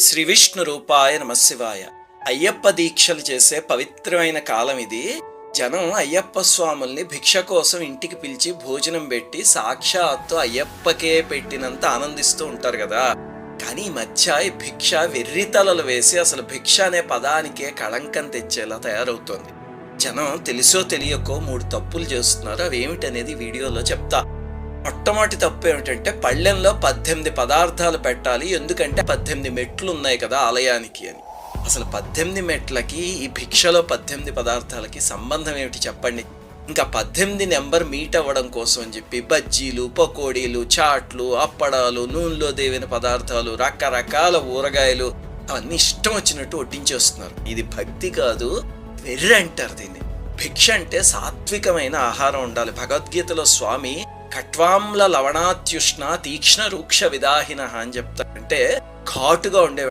శ్రీ విష్ణు రూపాయ నమశివాయ అయ్యప్ప దీక్షలు చేసే పవిత్రమైన కాలం ఇది. జనం అయ్యప్ప స్వాముల్ని భిక్ష కోసం ఇంటికి పిలిచి భోజనం పెట్టి సాక్షాత్తు అయ్యప్పకే పెట్టినంత ఆనందిస్తూ ఉంటారు కదా. కానీ ఈ మధ్య ఈ భిక్ష వెర్రితలలు వేసి అసలు భిక్ష అనే పదానికే కళంకం తెచ్చేలా తయారవుతోంది. జనం తెలుసో తెలియకో మూడు తప్పులు చేస్తున్నారు. అవి ఏమిటనేది వీడియోలో చెప్తా. మొట్టమొదటి తప్పు ఏమిటంటే పళ్ళెంలో పద్దెనిమిది పదార్థాలు పెట్టాలి. ఎందుకంటే పద్దెనిమిది మెట్లు ఉన్నాయి కదా ఆలయానికి అని. అసలు పద్దెనిమిది మెట్లకి ఈ భిక్షలో పద్దెనిమిది పదార్థాలకి సంబంధం ఏమిటి చెప్పండి? ఇంకా పద్దెనిమిది నెంబర్ మీట్ అవ్వడం కోసం అని చెప్పి బజ్జీలు పకోడీలు చాట్లు అప్పడాలు నూనెలో దేవిన పదార్థాలు రకరకాల ఊరగాయలు అవన్నీ ఇష్టం వచ్చినట్టు వడ్డించేస్తున్నారు. ఇది భక్తి కాదు వెర్రి అంటారు దీన్ని. భిక్ష అంటే సాత్వికమైన ఆహారం ఉండాలి. భగవద్గీతలో స్వామి కట్వాంల లవణాత్యుష్ణ తీక్ష్ణ రూక్ష విదాహిన అని చెప్తారంటే ఘాటుగా ఉండేవి